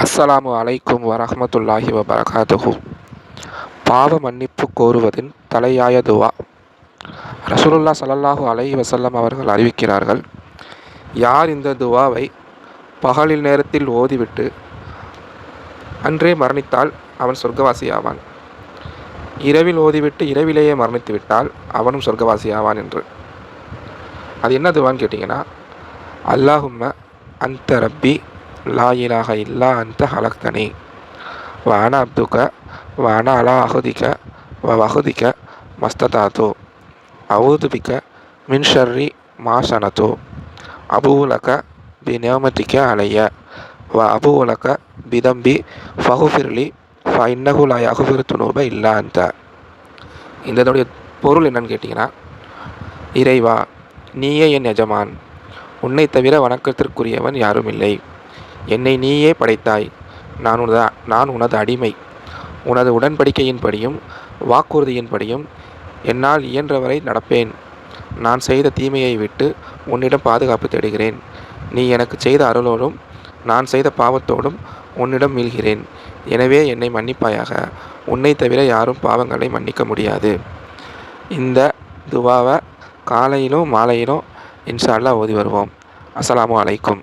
அஸ்ஸலாமு அலைக்கும் வரஹமத்துல்லாஹி வபரகாதுஹு பாவ மன்னிப்பு கோருவதின் தலையாய துவா. ரசூலுல்லா ஸல்லல்லாஹு அலை வசல்லம் அவர்கள் அறிவிக்கிறார்கள் யார் இந்த துவாவை பகலில் நேரத்தில் ஓதிவிட்டு அன்றே மரணித்தால் அவன் சொர்க்கவாசியாவான். இரவில் ஓதிவிட்டு இரவிலேயே மரணித்து விட்டால் அவனும் சொர்க்கவாசியாவான் என்று. அது என்ன துவான்னு கேட்டிங்கன்னா அல்லாஹும்ம அந்த ரப்பி லா இல்லா அந்த ஹலக்தனி. வான அப்துக்க வான அலா அகுதிக்க வ வகுதிக்க மஸ்ததாத்து அவுதுபிக்க மின் ஷர்ரி மா அபூலக பி நியமத்திக்க அலைய. வ அபூலக பிதம்பி ஃபஹுஃபிர்லி ஃப இன்னகுலாய் அகுஃபிர் துணூப இல்லா அந்த இதனுடைய பொருள் என்னன்னு கேட்டிங்கன்னா இறைவா நீயே என் எஜமான். உன்னை தவிர வணக்கத்திற்குரியவன் யாரும் இல்லை என்னை நீயே படைத்தாய். நான் உனது நான் உனது அடிமை. உனது உடன்படிக்கையின்படியும் வாக்குறுதியின்படியும் என்னால் இயன்றவரை நடப்பேன். நான் செய்த தீமையை விட்டு உன்னிடம் பாதுகாப்பு தேடுகிறேன். நீ எனக்கு செய்த அருளோடும் நான் செய்த பாவத்தோடும் உன்னிடம் மீள்கிறேன். எனவே என்னை மன்னிப்பாயாக. உன்னை தவிர யாரும் பாவங்களை மன்னிக்க முடியாது. இந்த துவாவை காலையிலும் மாலையிலும் இன்ஷா ஓதி வருவோம். அஸ்லாம் அலைக்கும்.